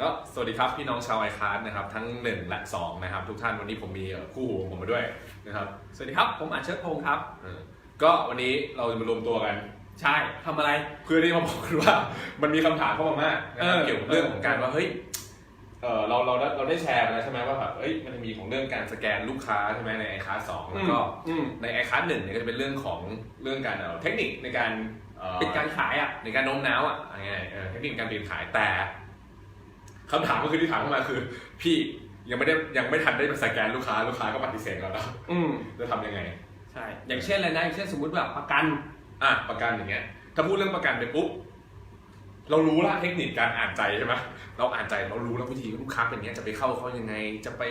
ก็สวัสดีครับพี่น้องชาวไอคาร์นะครับทั้ง 1 และ 2 นะครับ ทุกท่านวันนี้ผมมีเอ่อคู่หูของผมมาด้วยนะครับสวัสดีครับผมอัญเชิดพงศ์ครับเออก็วันนี้เราจะมารวมตัวกันใช่ทำอะไร เพื่อที่มาบอกกันว่ามันมีคำถามเข้ามามากนะครับเออ เกี่ยวกับเรื่องของการว่าเฮ้ยเออเราเราเราได้แชร์ไปแล้วใช่ไหมว่าแบบเฮ้ยมันจะมีของเรื่องการสแกนลูกค้าใช่ไหมในไอคาร์สองแล้วก็ อืมในไอคาร์หนึ่งเนี่ยก็จะเป็นเรื่องของเรื่องการเอ่อเทคนิคในการเอ่อปิดการขายอะในการโน้มน้าวอะง่ายๆเออเทคนิคการเปลี่ยนขายแต่ คำถามก็คือที่ถามเข้ามาคือ พี่ยังไม่ได้ยังไม่ทันได้ไปสแกนลูกค้าลูกค้าก็ปฏิเสธเราแล้วอืมจะทำยังไง ใช่ อย่างเช่นอะไรนะอย่างเช่นสมมติแบบประกัน อะประกันอย่างเงี้ย ถ้าพูดเรื่องประกันไปปุ๊บเรารู้ละเทคนิคการอ่านใจใช่ไหมเราอ่านใจเรารู้แล้ววิธีลูกค้าเป็นอย่างเงี้ยจะไปเข้าเขายังไง จะไป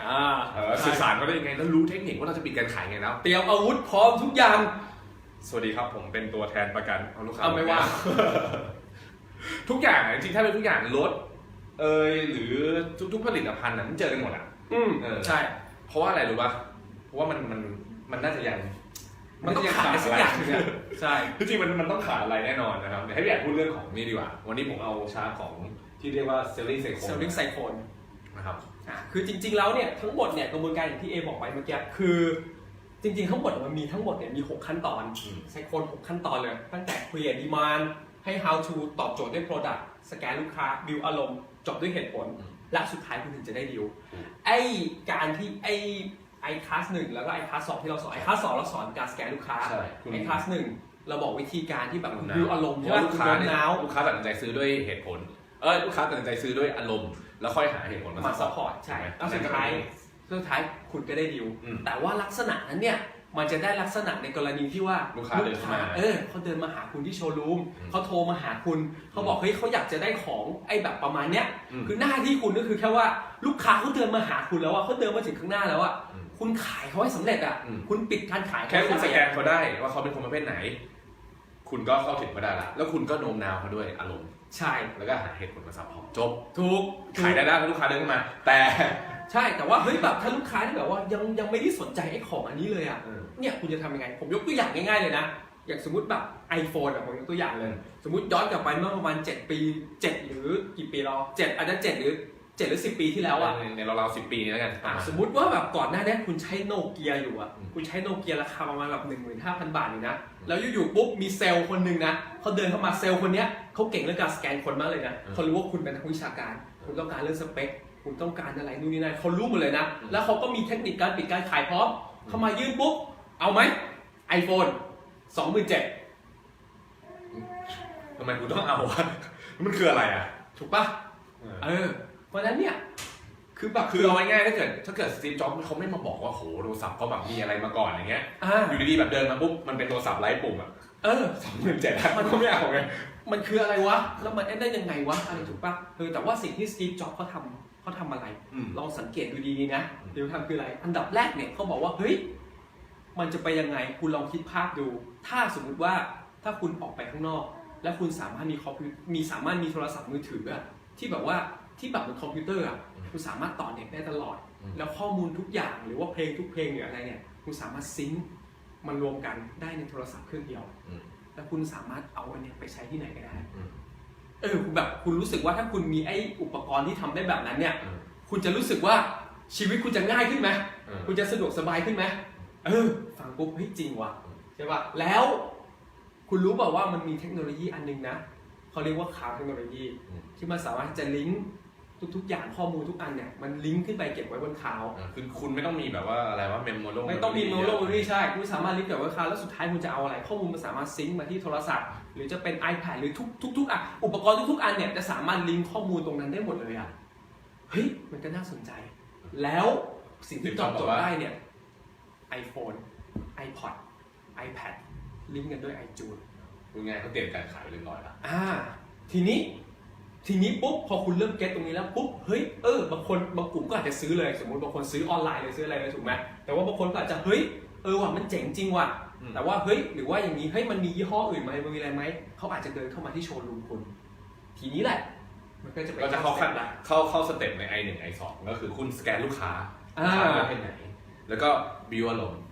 อ่าเอ่อสื่อสารเขาได้ยังไงแล้วรู้เทคนิคว่าเราจะปิดการขายไงแล้ว เตรียมอาวุธพร้อมทุกอย่าง สวัสดีครับผมเป็นตัวแทนประกันเอาลูกค้าเอาไม่ว่า ทุกอย่างอะจริงๆถ้าเป็นทุกอย่างรถ เอยหรือทุกๆผลิตภัณฑ์น่ะมันเจอกันหมดอะอืม เออใช่ เพราะว่าอะไรรู้ป่ะเพราะว่ามันมันมันน่าจะยังมันต้องขายสักอย่างหนึงอะใช่จริงๆมันมันต้องขาดอะไรแน่นอนนะครับเดี๋ยวให้พี่ใหญ่พูดเรื่องของนี่ดีกว่า วันนี้ผมเอาชาร์ตของที่เรียกว่า selling cycle เซลลิงไซโคนนะครับ อะคือจริง ๆ แล้วเนี่ย ทั้งหมดเนี่ยกระบวนการอย่างที่เอบอกไปเมื่อกี้คือ จริง ๆ ทั้งหมดมันมีทั้งหมดเนี่ยมี 6 ขั้นตอนอืม ไซโคน6ขั้นตอนเลย ตั้งแต่ create demand ให้ how to ตอบโจทย์ด้วย product สแกนลูกค้า build อารมณ์ จบด้วยเหตุผล และสุดท้ายคุณถึงจะได้ดีลอืมไอการที่ไอไอคลาสหนึ่งแล้วก็ไอคลาสสองที่เราสอนไอคลาสสองเราสอนการสแกนลูกค้าใช่คุณ ไอคลาสหนึ่งเราบอกวิธีการที่แบบโน้มบิวน้าวอารมณ์เพใช่ราะไหมว่าลูกค้าโน้มเนี่ยน้าวลูกค้าตัดสินใจซื้อด้วยเหตุผล เออลูกค้าตัดสินใจซื้อด้วยอารมณ์ แล้วค่อยหาเหตุผลมามาซัพพอร์ตใช่ไหม แล้วสุดท้ายสุดท้ายคุณก็ได้ดีลอืม แต่ว่าลักษณะนั้นเนี่ย มันจะได้ลักษณะในกรณีที่ว่าลูกค้าเดินเข้ามาเออเขาเดินมาหาคุณที่โชว์รูมอืมเขาโทรมาหาคุณเขาบอกเฮ้ยเขาอยากจะได้ของไอ้แบบประมาณเนี้ย อืมคือหน้าที่คุณก็คือแค่ว่าลูกค้าเขาเดินมาหาคุณแล้วอะเขาเดินมาถึงข้างหน้าแล้วอะอืมคุณขายเขาให้สำเร็จอะอืม คุณปิดการขายแค่คุณสให้แกได้นเขาได้ว่าเขาเป็นคนประเภทไหน คุณก็เข้าถึงเขาได้ละแล้วคุณก็โน้มน้าวเขาด้วยอารมณ์ ใช่แล้วก็หาเหตุผลมาซัพพอร์ตจบ ถูก ขายได้แล้วลูกค้าเดินเข้ามา แต่ ใช่แต่ว่าเฮ้ยแบบถ้าลูกค้าที่แบบว่ายังยังไม่ได้สนใจไอ้ของอันนี้เลยอะเออเนี่ยคุณจะทำยังไง ผมยกตัวอย่างง่ายๆเลยนะ อย่างสมมติแบบ iPhone อะผมยกตัวอย่างเลย สมมติย้อนกลับไปเมื่อประมาณ 7 ปี 7 หรือกี่ปีเรา7อาจจะ7หรือ7หรือ 10 ปีที่แล้วอะในในเราๆสิบปีนี้แล้วกันอะสมมติว่าแบบก่อนหน้านี้คุณใช้โนเกียอยู่อะอืมคุณใช้โนเกียราคาประมาณแบบ15,000 บาทอยู่นะ แล้วอยู่ๆปุ๊บมีเซลล์คนหนึ่งนะเขาเดินเข้ามาเซลล์คนเนี้ยเขาเก่งเรื่องการสแกนคนมากเลยนะเขารู้ว่าคุณเป็นนักวิชาการ คุณต้องการเรื่องสเปค คุณต้องการอะไรนู่นนี่นั่นเขารู้หมดเลยนะ แล้วเขาก็มีเทคนิคการปิดการขายพร้อม เข้ามายื่นปุ๊บ เอาไหม iPhone 27,000ทำไมกูต้องเอาวะ มันคืออะไรอะ ถูกปะเออ เพราะฉะนั้นเนี่ย คือแบบคือเอาง่ายๆถ้าเกิดถ้าเกิดสตีฟจ็อบส์เขาไม่มาบอกว่าโหโทรศัพท์เขาแบบมีอะไรมาก่อนอย่างเงี้ยอ่าอยู่ดีๆแบบเดินมาปุ๊บมันเป็นโทรศัพท์ไร้ปุ่มอะ เออสองหมื่นเจ็ดมัมันนก็ไม่เอาไงมันคืออะไรวะ แล้วมันได้ยังไงวะ อะไรถูกปะเออแต่ว่าสิ่งที่สตีฟจ็อบส์เขาทำ เขาทำอะไรอืมลองสังเกตดูดีๆนะอืมเดี๋ยวทำคืออะไร อันดับแรกเนี่ยเขาบอกว่าเฮ้ยมันจะไปยังไง คุณลองคิดภาพดู ถ้าสมมุติว่าถ้าคุณออกไปข้างนอก แล้วคุณสามารถมีคอมพิวมีสามารถมีโทรศัพท์มือถืออะที่แบบว่าที่แบบเป็นคอมพิวเตอร์อะคุณสามารถต่อเน็ตได้ตลอดอืมแล้วข้อมูลทุกอย่างหรือว่าเพลงทุกเพลงหรืออะไรเนี่ยคุณสามารถซิงค์มันรวมกันได้ในโทรศัพท์เครื่องเดียวอืมแล้วคุณสามารถเอาอันเนี้ยไปใช้ที่ไหนก็ได้อืม เออคุณแบบคุณรู้สึกว่าถ้าคุณมีไอ้อุปกรณ์ที่ทำได้แบบนั้นเนี่ยอืมคุณจะรู้สึกว่าชีวิตคุณจะง่ายขึ้นไหมอืมคุณจะสะดวกสบายขึ้นไหมเออ ฟังปุ๊บเฮ้ยจริงว่ะอืมใช่ป่ะแล้ว คุณรู้เปล่าว่ามันมีเทคโนโลยีอันนึงนะเขาเรียกว่าคลาวด์เทคโนโลยี อืม ที่มันสามารถที่จะลิงก์ ทุก ๆ อย่างข้อมูลทุกอันเนี่ยมันลิงก์ขึ้นไปเก็บไว้บนคลาวด์อ่าคือคุณไม่ต้องมีแบบว่าอะไรว่าเมมโมโลไม่ต้องมีโนโลนี่ใช่คุณสามารถลิงก์กับไว้คลาวด์แล้วสุดท้ายคุณจะเอาอะไร ข้อมูลมันสามารถซิงก์มาที่โทรศัพท์ หรือจะเป็น iPad หรือทุกทุกทุกอะอุปกรณ์ทุกๆอันเนี่ยจะสามารถลิงก์ข้อมูลตรงนั้นได้หมดเลยอะเฮ้ยมันก็น่าสนใจ แล้วสิ่งที่ตอบโจทย์ได้เนี่ย iPhone iPod iPad ลิงก์กันด้วย iTunes พูดง่ายเขาเตรียมการขายไว้เรียบร้อยแล้ว อ่า ทีนี้ ทีนี้ปุ๊บพอคุณเริ่มเก็ตตรงนี้แล้วปุ๊บเฮ้ยเออบางคนบางกลุ่มก็อาจจะซื้อเลย สมมติบางคนซื้อออนไลน์เลยซื้ออะไรเลยถูกไหมแต่ว่าบางคนก็อาจจะเฮ้ยเออว่ะมันเจ๋งจริงว่ะอืมแต่ว่าเฮ้ยหรือว่าอย่างนี้เฮ้ยมันมียี่ห้ออื่นไหมมันมีอะไรไหมเขาอาจจะเดินเข้ามาที่โชว์รูมคุณ ทีนี้แหละ มันก็จะไปก็จะเข้าสขั้ต็นปละเข้าเข้าสเต็ปใน i 1 i 2ก็คือคุณสแกนลูกค้าอ่าลูกค้าประเภทไหน แล้วก็บิวอารมณ์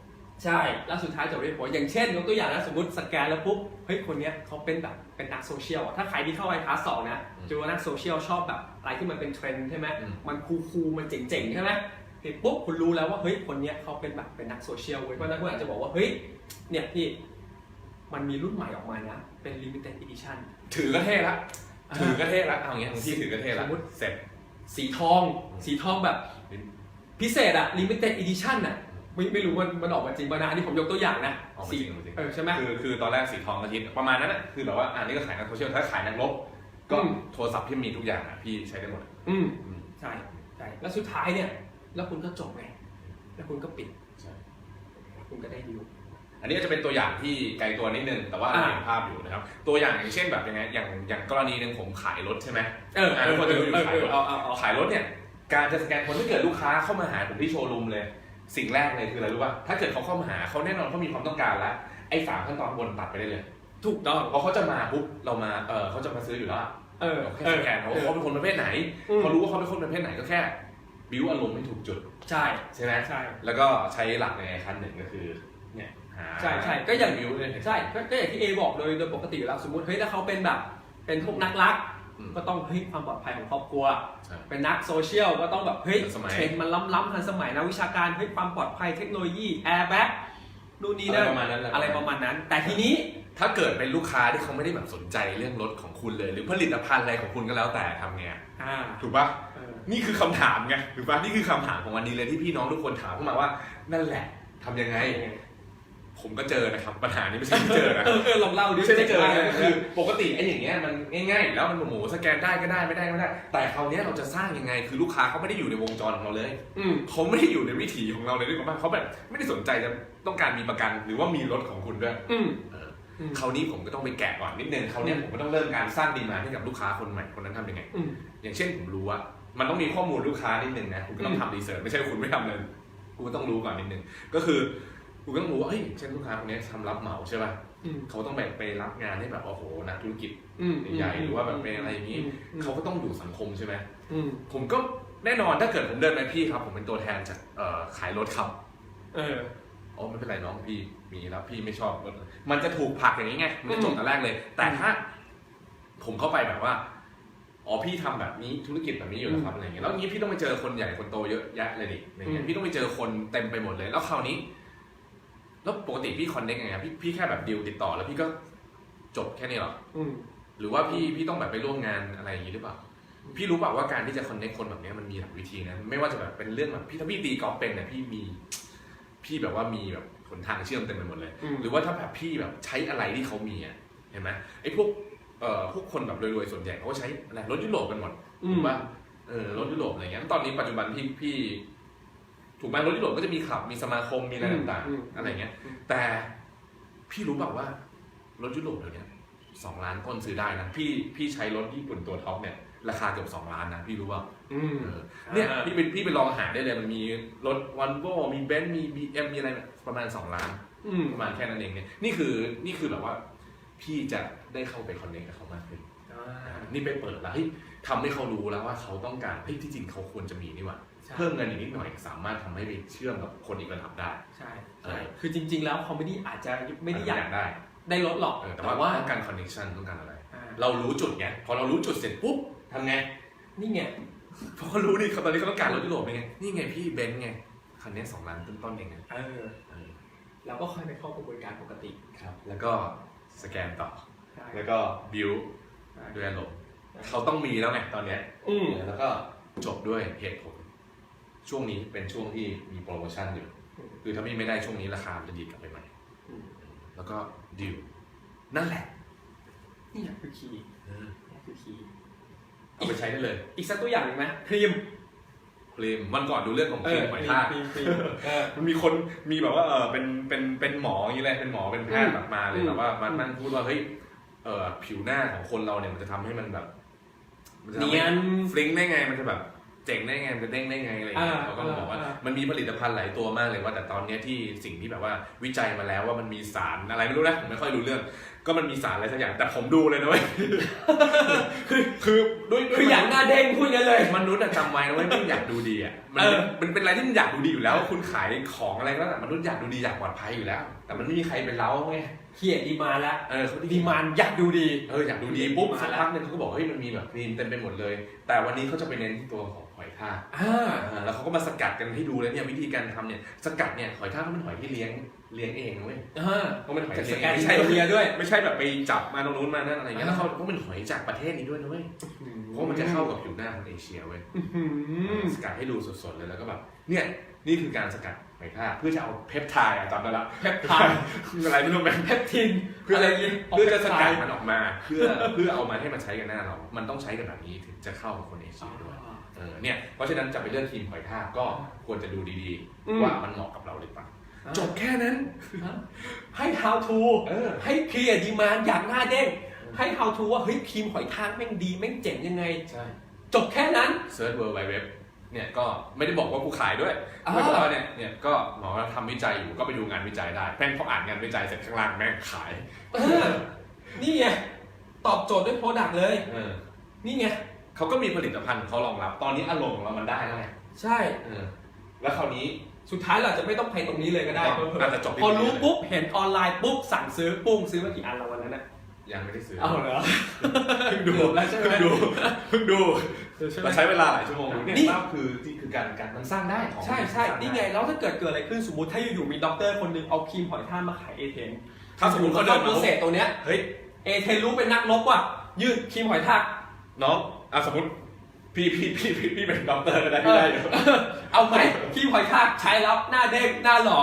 ใช่ แล้วสุดท้ายจะเรียกผลอย่างเช่นยกตัวอย่างนะสมมติสแกนแล้วปุ๊บ เฮ้ย คนเนี้ยเขาเป็นแบบเป็นนักโซเชียลอะถ้าใครที่เข้าไปคลาสสองนะอืมจะรู้ว่านักโซเชียลชอบแบบอะไรที่มันเป็นเทรนด์ใช่ไหมอืม มันคูลๆมันเจ๋งๆใช่ไหมเห็นปุ๊บคุณรู้แล้วว่าเฮ้ยคนเนี้ยเขาเป็นแบบเป็นนักโซเชียลเว้ยเพราะฉะนั้นคุณอาจจะบอกว่าเฮ้ยเนี่ยพี่มันมีรุ่นใหม่ออกมานะเป็น limited edition ถือกระเท่ละอ่าถือกระเท่ละเอาอย่างเงี้ยของพี่ถือกระเท่ละสมมุติ เสร็จ สีทอง สีทองแบบพิเศษอะ limited edition อะ ไม่ไม่รู้มันมันออกมาจริงป่ะนะอันนี้ผมยกตัวอย่างนะออกมาสีจริงออกมาจริง เออใช่ไหม คือคือตอนแรกสีทองอาทิตย์ประมาณนั้นแหละคือแบบว่าอ่านี่ก็ขายนักโซเชียลถ้าขายนักลบก็อืม โทรศัพท์ที่มีทุกอย่างอะพี่ใช้ได้หมด อืมอืม ใช่ใช่แล้วสุดท้ายเนี่ย แล้วคุณก็จบไงแล้วคุณก็ปิดใช่คุณก็ได้ดิวอันนี้ก็จะเป็นตัวอย่างที่ไกลตัวนิดนึงแต่ว่าอ่า เห็นภาพอยู่นะครับ ตัวอย่างอย่างเช่นแบบยังไงอย่างอย่างกรณีหนึ่งผมขายรถใช่ไหม เอออ่าทุกคนจะรู้อยู่ขายรถเอาเอาเอา ขายรถเนี่ย การจะสแกนคนถ้าเกิดลูกค้าเข้ามาหาผมที่โชว์รูมเลย สิ่งแรกเลยคืออะไรรู้ป่ะถ้าเกิดเขาเข้ามาหาเขาแน่นอนเขามีความต้องการแล้วไอ้สามขั้นตอนบนตัดไปได้เลยถูกต้องเพราะเขาจะมาปุ๊บเรามาเออเขาจะมาซื้ออยู่แล้วอะเออเราแค่สแกนเขาว่าเขาเป็นคนประเภทไหนอืมเขารู้ว่าเขาเป็นคนประเภทไหนก็แค่บิวอารมณ์ให้ถูกจุด ใช่ใช่ไหมใช่ แล้วก็ใช้หลักในขั้นหนึ่งก็คือเนี่ยหาใช่ใช่ก็อย่างบิวเลยใช่ก็ก็อย่างที่เอบอกโดยโดยปกติอยู่แล้วสมมติเฮ้ยถ้าเขาเป็นแบบเป็นพวกนักรักอืม ก็ต้องเฮ้ยความปลอดภัยของครอบครัว ใช่ เป็นนักโซเชียลก็ต้องแบบเฮ้ยทันสมัย เทรนด์มันล้ำๆทันสมัยนะวิชาการเฮ้ยความปลอดภัยเทคโนโลยีแอร์แบ็กนู่นนี่อะไรนั่นประมาณนั้นแหละอะไรประมาณนั้น แต่ทีนี้ ถ้าเกิดเป็นลูกค้าที่เขาไม่ได้แบบสนใจเรื่องรถของคุณเลย หรือผลิตภัณฑ์อะไรของคุณก็แล้วแต่ทำไงอ่าถูกปะเออนี่คือคำถามไงถูกปะนี่คือคำถามของวันนี้เลยที่พี่น้องทุกคนถามเข้ามาว่า นั่นแหละทำยังไง ผมก็เจอนะครับปัญหานี้ไม่ใช่ไม่เจอนะเออเออลองเล่าดิไม่ใช่ไม่เจอจ๋งากนะลยคือ ปกติไอ้อย่างเงี้ยมันง่ายๆอยู่แล้วมันหมูสแกนได้ก็ได้ไม่ได้ก็ไม่ได้ แต่คราวเนี้ยเราจะสร้างยังไง คือลูกค้าเขาไม่ได้อยู่ในวงจรของเราเลยอืมเขาไม่ได้อยู่ในวิถีของเราเลยด้วยว่าเขาแบบไม่ได้สนใจจะต้องการมีประกันหรือว่ามีรถของคุณด้วยอืมเอออืม คราวนี้ผมก็ต้องไปแกะก่อนนิดนึงคราวเนี้ยผมก็ต้องเริ่มการสร้างดีมาให้กับลูกค้าคนใหม่คนนั้นทำยังไง อืม อย่างเช่นผมรู้ว่ามันต้องมีข้อมูลลูกค้านิดนึงนะคุณก็ต้องทำรีเสิร์ชไม่ใช่ว่าคุณไม่ทำเลยคุณก็ต้องรู้ก่อนนิดนึงก็คือ คุณก็ต้องรู้ว่าเฮ้ยเช่นลูกค้าคนนี้ทำรับเหมาใช่ป่ะอืม เขาต้องแบบไปรับงานให้แบบโอ้โหนักธุรกิจอืมใหญ่ๆหรือว่าแบบเป็นอะไรอย่างงี้อืมเขาก็ต้องอยู่สังคมใช่ไหมอืมผมก็แน่นอนถ้าเกิดผมเดินไปพี่ครับ ผมเป็นตัวแทนจากเอ่อขายรถครับเออ อ๋อไม่เป็นไรน้องพี่มีแล้วพี่ไม่ชอบรถมันจะถูกผลักอย่างนี้ไงมันจะจบแต่แรกเลย แต่ถ้า ผมเข้าไปแบบว่าอ๋อพี่ทำแบบนี้ธุรกิจแบบนี้อยู่แล้วครับอะไรเงี้ยแล้วงี้พี่ต้องไปเจอคนใหญ่คนโตเยอะแยะเลยดิอะไรเงี้ยอืม พี่ต้องไปเจอคนเต็มไปหมดเลย แล้วคราวนี้ แล้วปกติพี่คอนเน็กไงครับพี่พี่แค่แบบดิวติดต่อแล้วพี่ก็จบแค่นี้เหรออืมหรือว่าพี่พี่ต้องแบบไปร่วมงานอะไรอย่างนี้หรือเปล่า พี่รู้เปล่าว่าการที่จะคอนเนคคนแบบเนี้ยมันมีหลายวิธีนะ ไม่ว่าจะแบบเป็นเรื่องแบบพี่ถ้าพี่ตีกอล์ฟเป็นเนี่ยพี่มี พี่แบบว่ามีแบบหนทางเชื่อมเต็มไปหมดเลย อืม หรือว่าถ้าแบบพี่แบบใช้อะไรที่เขามีอะเห็นไหมไอ้พวกเอ่อพวกคนแบบรวยๆส่วนใหญ่เขาก็ใช้อะไรรถยุโรปกันหมด อืถูมกป่ะเออรถยุโรปอะไรเงี้ยตอนนี้ปัจจุบันพี่พี่ ถูกไหมรถยุโรปก็จะมีคลับมีสมาคมมีอะไรต่างอืมๆอะไรเงี้ย แต่พี่รู้เปล่าว่ารถยุโรปเดี๋ยวนี้สองล้านต้นซื้อได้นะพี่พี่ใช้รถญี่ปุ่นตัวท็อปเนี่ยราคาเกือบสองล้านนะพี่รู้ว่าอืมเออเนี่ยอ่าพี่ไปพี่ไปลองหาได้เลยมันมีรถวันโวมีเบนซ์มีบีเอ็มมีอะไรประมาณสองล้านอืมประมาณแค่นั้นเองเนี่ยนี่คือนี่คือแบบว่า พี่จะได้เข้าไปคอนเนคกับเขามากขึ้นอ่านี่ไปเปิดแล้วเฮ้ยทำให้เขารู้แล้วว่าเขาต้องการเฮ้ยที่จริงเขาควรจะมีนี่หว่าใช่ เพิ่มเงินอีกนิดหน่อยสามารถทำให้ไปเชื่อมกับคนอีกระดับได้ ใช่เอใช่อคือจริง ๆ แล้วคอมเมดี้อาจจะไม่ได้อยากได้ ได้ลดหรอกเออแต่แต่ว่าว่าต้องการคอนเนคชันต้องการอะไรอ่าเรารู้จุดไงพอเรารู้จุดเสร็จปุ๊บทำไงนี่ไงพอเขารู้นี่เขาตอนนี้เขาต้องการรถยุโรปเป็นไงนี่ไงพี่เบนซ์ไงคันนี้สองล้านต้นๆเองไงเออเออเราก็ค่อยไปเข้ากระบวนการปกติครับ แล้วก็สแกนต่อใช่แล้วก็บิวด้วยอารมณ์เขาต้องมีแล้วไงตอนเนี้ยอืมแล้วก็จบด้วยเหตุผล ช่วงนี้เป็นช่วงที่มีโปรโมชั่นอยู่อืมคือถ้าพี่ไม่ได้ช่วงนี้ราคามันจะดีดกลับไปใหม่อืมแล้วก็ดิวนั่นแหละนี่คือคีย์นี่คือคีย์เอาไปใช้ได้เลย อีกสักตัวอย่างหนึ่งไหมครีมครีมวันก่อนดูเรื่องของครีมหอยทากครีมครีมเออมันมีคนมีแบบว่าเออเป็นเป็นเป็นหมออย่างนี้เลยเป็นหมอเป็นแพทย์แบบมาเลยอืมแบบว่ามานั่งพูดว่าเฮ้ยเออผิวหน้าของคนเราเนี่ยมันจะทำให้มันแบบ มัจะทำเนีให้ยนฟลิงก์ได้ไงมันจะแบบ เจ๋งได้ไงมันจะเด้งได้ไงอะไรอย่างเงี้ยอ่าเขาก็บอกว่าอ่า มันมีผลิตภัณฑ์หลายตัวมากเลยว่าแต่ตอนเนี้ยที่สิ่งที่แบบว่าวิจัยมาแล้วว่ามันมีสารอะไรไม่รู้นะผมไม่ค่อยรู้เรื่องก็มันมีสารอะไรสักอย่างแต่ผมดูเลยนะเว้ยคือคือด้วยด้วยคืออยากหน้าเด้งพูดกันเลย มนุษย์อะจำไว้นะเว้ยไม่อยากดูดีอะมันเออ มันเป็นอะไรที่มันอยากดูดีอยู่แล้ว คุณขายของอะไรก็แล้วแต่มนุษย์อยากดูดีอยากปลอดภัยอยู่แล้ว แต่มันไม่มีใครเป็นเล้าไงเขียดีมาแล้วเออเขาดีมานอยากดูดี เอออยากดูดีปุ๊บมาสักแล้วพักหนึงเขาก็บอกเฮ้ยมันมีแบบครีมเต็มไปหมดเลย แต่วันนี้เขาจะไปเน้นที่ตัวของหอยทากอ่า อ่าแล้วเขาก็มาสกัดกันให้ดูเลยเนี่ยวิธีการทำเนี่ยสกัดเนี่ยหอยทากเขาเป็นหอยที่เลี้ยงเลี้ยงเองนะเว้ยอ่าเขาเป็นหอยจากเลี้สยงแกนไม่ไซใช่โตเมียด้วย ไม่ใช่แบบไปจับมาตรงนู้นมานั่นอะไรอย่างเงี้ยอ่าแล้วเขาเขาเป็นหอยจากประเทศนี้ด้วยนะเว้ยเพราะมันจะเข้ากับผิวหน้าคนเอเชียเว้ย อืมสกัดให้ดูสดๆเลยแล้วก็แบบเนี่ยนี่คือการสกัดหอยทากเพื่อจะเอาเพปไทด์อะจำได้ละเพปไทด์คืออะไรไม่รู้แม่งเพปทินเพื่ออะไรจะอย่างงี้เพื่อจะสกัดมันออกมา เพื่อเพื่อเอามาให้มันใช้กับหน้าเรา มันต้องใช้กันแบบนี้ถึงจะเข้ากับคนเอเชียด้วยเออเนี่ยเพราะฉะนั้นจะไปเลือกทีมหอยทากก็ควรจะดูดีอืม ๆ ว่ามันเหมาะกับเราหรือเปล่า จบแค่นั้น ให้ how to เออให้เคลียร์ดีมานอยากหน้าเด้ง ให้ how to ว่าเฮ้ยครีมหอยทากแม่งดีแม่งเจ๋งยังไง ใช่จบแค่นั้นเซิร์ชเวิร์ลไวเว็บเนี่ยก็ไม่ได้บอกว่ากูขายด้วยอ่าไม่บอกว่าเนี่ยเนี่ยก็หมอทำวิจัยอยู่ก็ไปดูงานวิจัยได้แม่งพออ่านงานวิจัยเสร็จข้างล่างแม่งขายเออนี่ไงตอบโจทย์ด้วยโปรดักต์เลยเออนี่ไงเขาก็มีผลิตภัณฑ์ของเขารองรับ ตอนนี้อารมณ์ของเรามันได้แล้วไงใช่เออแล้วคราวนี้ สุดท้ายเราจะไม่ต้องไปตรงนี้เลยก็ได้ก็อาจจะจบที่พอรู้นี่เลยปุ๊บเห็นออนไลน์ปุ๊บสั่งซื้อปุ้งซื้อมากี่อันแล้ววันนั้นน่ะยังไม่ได้ซื้อเอาเหรอเพิ่งดูเกือบแล้วใช่ไหมเพิ่งดูเพิ่งดูใช่ไหมเราใช้เวลาหลายชั่วโมงดูเนี่ยนี่ภาพคือที่คือการการมันสร้างได้ของใช่ใช่สร้าด้นี่ไงแล้วถ้าเกิดเกิดอะไรขึ้นสมมติถ้าอยู่ๆมีด็อกเตอร์คนหนึงเอาครีมหอยทากมาขายเอเทนถ้าสมมติเขาเขาเดิเดินนมาโปรเซสตัวเนี้ยเฮ้ยเอเทนรู้เป็นนักลบว่ะยืดครีมหอยทากน้องอะสมมติ พี่พี่พี่พี่พี่เป็นด็อกเตอร์ก็ได้พี่ได้อยู่เอาไหมครีมหอยทากใช้แล้วหน้าเด้งหน้าหล่อ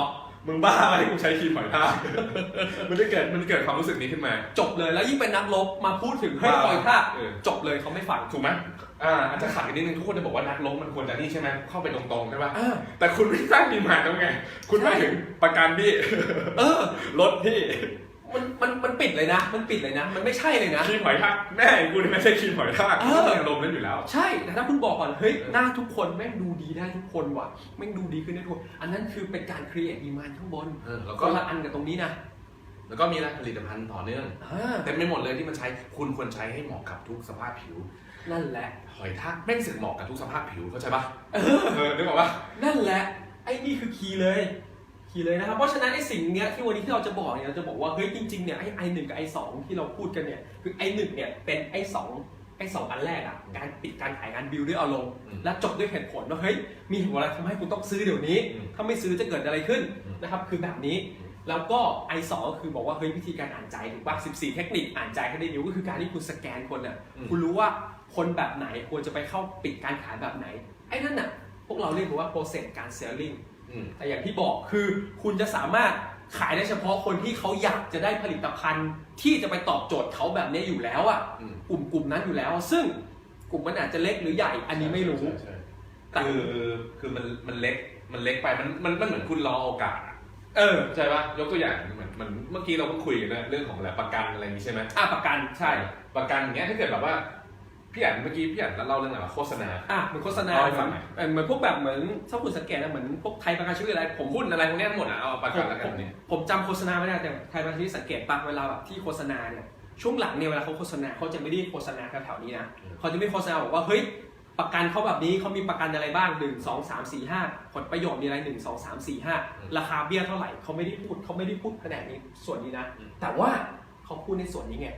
มึงบ้าไหมกูใช้ครีมหอยทาก มันจะเกิดมันเกิดความรู้สึกนี้ขึ้นมา จบเลยแล้วยิ่งเป็นนักลบมาพูดถึงเฮ้ยหอยทากเออจบเลยเขาไม่ฟังถูกไหมอ่าอาจจะขัดกันนิดนึงทุกคนจะบอกว่านักลบมันควรจะนี่ใช่ไหมเข้าไปตรงๆใช่ป่ะอ่าแต่คุณไม่สร้างดีมาแล้วไง คุณไม่ถึงประกันพี่เออรถพี่ มันมันมันปิดเลยนะ มันปิดเลยนะ มันไม่ใช่เลยนะครีมหอยทากแม่กูนี่ไม่ใช่ครีมหอยทากเอกูอต้องมีอารมณ์นั้นอยู่แล้ว ใช่แต่ถ้าคุณบอกก่อนเฮ้ยเออหน้าทุกคนแม่งดูดีได้ทุกคนว่ะแม่งดูดีขึ้นได้ทุกคนอันนั้นคือเป็นการครีเอทดีมานข้างบนเออแล้วก็ก็ละอันกับตรงนี้นะแล้วก็มีอะไรผลิตภัณฑ์ต่อเนื่องอ่าเต็มไปหมดเลยที่มันใช้คุณควรใช้ให้เหมาะกับทุกสภาพผิว นั่นแหละ หอยทากแม่งสึกเหมาะกับทุกสภาพผิวเข้าใจปะเออเออนึกออกปะนั่นแหละ ไอ้นี่คือคีย์เลย คีย์เลยนะครับ เพราะฉะนั้นไอ้สิ่งเนี้ยที่วันนี้ที่เราจะบอกเนี่ยเราจะบอกว่าเฮ้ยจริงๆเนี่ยไอ้ไอหนึ่งกับไอสองที่เราพูดกันเนี่ยคือไอหนึ่งเนี่ยเป็นไอสองไอสองอันแรกอะการปิดการขายการบิวด้วยอารมณ์อืมและจบด้วยเหตุผลว่าเฮ้ยมีเหตุผลอะไรทำให้คุณต้องซื้อเดี๋ยวนี้อืมถ้าไม่ซื้อจะเกิดอะไรขึ้นอืมนะครับคือแบบนี้อืมแล้วก็ไอสองก็คือบอกว่าเฮ้ยวิธีการอ่านใจถูกป่ะ14 เทคนิคอ่านใจให้ได้นิ้วก็คือการที่คุณสแกนคนอะอืมคุณรู้ว่าคนแบบไหนควรจะไปเข้าปิดการขายแบบไหน ไอ้นั่นน่ะพวกเราเรียกว่า process การ selling อืม แต่อย่างที่บอกคือคุณจะสามารถขายได้เฉพาะคนที่เขาอยากจะได้ผลิตภัณฑ์ที่จะไปตอบโจทย์เขาแบบนี้อยู่แล้วอะอืมกลุ่มกลุ่มนั้นอยู่แล้ว ซึ่งกลุ่มมันอาจจะเล็กหรือใหญ่อันนี้ไม่รู้ใช่ใช่แต่คือคือมันมันเล็กมันเล็กไปมันมันมันเหมือนคุณรอโอกาสอะเออใช่ปะยกตัวอย่างเหมือนมันเมื่อกี้เราเพิ่งคุยกันนะเรื่องของอะไรประกันอะไรอย่างนี้ใช่ไหมอะประกันใช่ ประกันอย่างเงี้ยถ้าเกิดแบบว่า พี่อ่านเมื่อกี้พี่อ่านเล่าเรื่องอะไรวะโฆษณา อะเหมือนโฆษณาเล่าให้ฟังหน่อย เออเหมือนพวกแบบเหมือนถ้าคุณสังเกตนะเหมือนพวกไทยประกันชีวิตอะไรผมหุ้นอะไรพวกเนี้ยทั้งหมดอะเอาประกันแล้วกันเนี่ยผมจำโฆษณาไม่ได้แต่ไทยประกันชีวิตสังเกตปะเวลาแบบที่โฆษณาเนี่ยช่วงหลังเนี่ยเวลาเขาโฆษณาเขาจะไม่ได้โฆษณาแถวๆนี้นะอืมเขาจะไม่โฆษณาบอกว่าเฮ้ยประกันเขาแบบนี้เขามีประกันอะไรบ้างหนึ่งสองสามสี่ห้าผลประโยชน์มีอะไรหนึ่งสองสามสี่ห้าราคาเบี้ยเท่าไหร่เขาไม่ได้พูดเขาไม่ได้พูดแผนกนี้ส่วนนี้นะ แต่ว่าเขาพูดในส่วนนี้ไง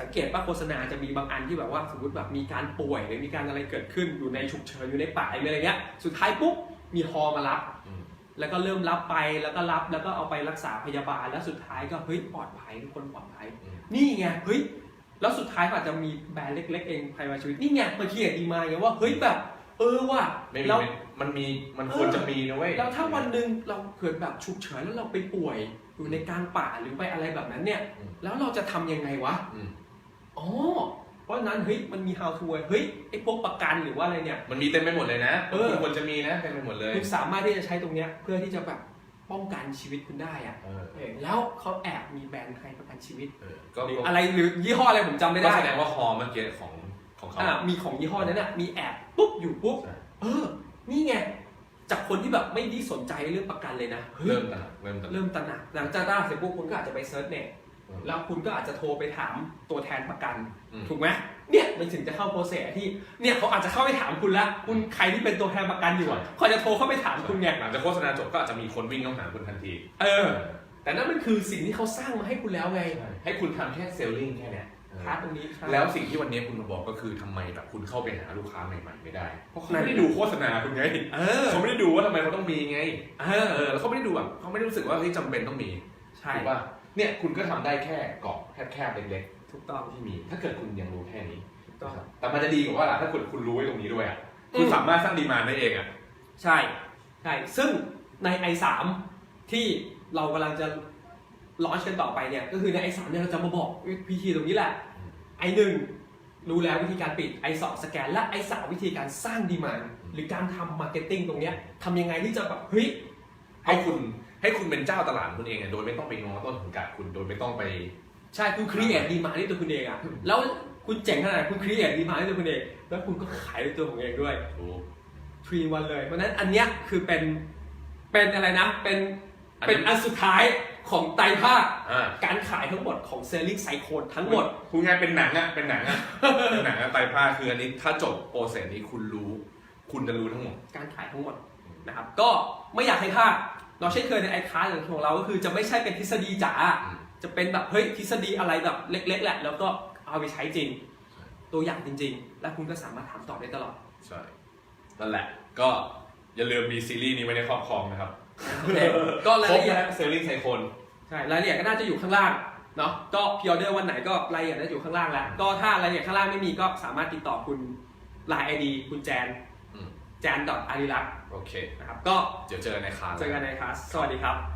สังเกตว่าโฆษณาจะมีบางอันที่แบบว่าสมมติแบบมีการป่วยหรือมีการอะไรเกิดขึ้นอยู่ในฉุกเฉินอยู่ในป่าหรืออะไรเงี้ยสุดท้ายปุ๊บมีฮอมารับอืมแล้วก็เริ่มรับไปแล้วก็รับแล้วก็เอาไปรักษาพยาบาลแล้วสุดท้ายก็เฮ้ยปลอดภัยทุกคนปลอดภัยอืมนี่ไงเฮ้ยแล้วสุดท้ายก็อาจจะมีแบรนด์เล็ก ๆ เองภายในชีวิตนี่ไงมันเขียนดีมาไงว่าเฮ้ยแบบ เออว่ะไม่มีแล้วมันมีมันควรจะมีนะเว้ยแล้วถ้าวันหนึ่งเราเกิดแบบฉุกเฉินแล้วเราไปป่วยอยู่ในกลางป่าหรือไปอะไรแบบนั้นเนี่ยอืมแล้วเราจะทำยังไงวะ อืมอ๋อเพราะฉะนั้นเฮ้ยมันมี how to เฮ้ยไอ้พวกประกันหรือว่าอะไรเนี่ย มันมีเต็มไปหมดเลยนะเออ คุณควรจะมีนะเต็มไปหมดเลยคุณสามารถที่จะใช้ตรงเนี้ยเพื่อที่จะแบบป้องกันชีวิตคุณได้อะเออเออแล้วเขาแอบมีแบรนด์ใครประกันชีวิต เออก็หรือก็อะไรหรือยี่ห้ออะไรผมจำไม่ก็ได้แสดงว่าฮอเมื่อกี้ของขของเขาอ่ามีของยี่ห้อนั้นน่ะมีแอดปุ๊บอยู่ปุ๊บ ใช่เออ นี่ไง จากคนที่แบบไม่ได้สนใจเรื่องประกันเลยนะเฮ้ยเริ่มตระหนักเริ่มตระหนักเริ่มตระหนักหลังจากได้เสร็จปุ๊บคุณก็อาจจะไปเซิร์ชเน็ตอืม แล้วคุณก็อาจจะโทรไปถามตัวแทนประกัน อืม ถูกไหมเนี่ยมันถึงจะเข้าโปรเซสที่เนี่ยเขาอาจจะเข้าไปถามคุณละคุณใครที่เป็นตัวแทนประกันอยู่อะเขาจะโทรเข้าไปถามคุณไงหลังจากโฆษณาจบก็อาจจะมีคนวิ่งเข้าหาคุณทันที เออ แต่นั่นมันคือสิ่งที่เขาสร้างมาให้คุณแล้วไงให้คุณทำแค่เซลลิงแค่เนี้ยพาร์ทตรงนี้ใช่แล้วสิ่งที่วันนี้คุณมาบอกก็คือทำไมแบบคุณเข้าไปหาลูกค้าใหม่ๆไม่ได้ เพราะเขานั่นไม่ได้ดูโฆษณาคุณไงเออ เขาไม่ได้ดูว่าทำไมเขาต้องมีไง เอเอออแล้วเขาไม่ได้ดูแบบเขาไม่ได้รู้สึกว่าเฮ้ยจำเป็นต้องมีใช่ ถูกป่ะ เนี่ยคุณก็ทำได้แค่เกาะแคบๆเล็กถูกต้องๆที่มี ถ้าเกิดคุณยังรู้แค่นี้ถูกต้องแต่มันจะดีกว่าว่าล่ะถ้าคุณคุณรู้ไว้ตรงนี้ด้วยอะอืม คุณสามารถสร้างดีมานได้เองอะใช่ใช่ซึ่งใน i3 ที่เรากำลังจะลอนช์กันต่อไปเนี่ย ก็คือใน i3 เนี่ยเราจะมาบอกวิธีตรงนี้แหละอืม i1 รู้แล้ววิธีการปิด i2 สแกนและ i3 วิธีการสร้างดีมานหรือการทำมาร์เก็ตติ้งตรงเนี้ยทำยังไงที่จะแบบเฮ้ย ให้คุณให้คุณเป็นเจ้าตลาดคุณเองอะโดยไม่ต้องไปงอต้นทุนกัดคุณโดยไม่ต้องไป ใช่คุณครีเอทดีมานด้วยตัวคุณเองอะแล้วคุณเจ๋งขนาดไหนคุณครีเอทดีมานด้วยตัวคุณเอง แล้วคุณก็ขายด้วยตัวของเองด้วยรู้ทรีวันเลยเพราะฉะนั้นอันเนี้ยคือเป็นเป็นอะไรนะ เป็นอันนั้นเป็นอันสุดท้ายของไตรภาคอ่า การขายทั้งหมดของ Selling Cycle ทั้งหมด คุณงานเป็นหนังอะเป็นหนังอะ เป็นหนังอะไตรภาคคืออันนี้ถ้าจบโปรเซสนี้คุณรู้ คุณจะรู้ทั้งหมด การขายทั้งหมดนะครับ ก็ไม่อยากให้พลาด เราเช่นเคยในไอคาร์ของเราก็คือจะไม่ใช่เป็นทฤษฎีจ๋าอืมจะเป็นแบบเฮ้ยทฤษฎีอะไรแบบเล็ก ๆ แหละ แล้วก็เอาไปใช้จริง ตัวอย่างจริง ๆ และคุณก็สามารถถามตอบได้ตลอดใช่นั่นแหละ ก็อย่าลืมมีซีรีส์นี้ไว้ในครอบครองนะครับโอเคก็รายครบละเอียดนะเซลลิงไซโคนใช่รายละเอียดก็น่าจะอยู่ข้างล่างเนาะก็พิออเดอร์วันไหนก็รายละเอียดน่าจะอยู่ข้างล่างแล้วก็ถ้ารายละเอียดข้างล่างไม่มีก็สามารถติดต่อคุณไลน์ไอดีคุณแจน อืมแจนดอทอาริรักโอเคนะครับก็เดี๋ยวเจอกันในคลาสเจอกันในคลาสสวัสดีครับ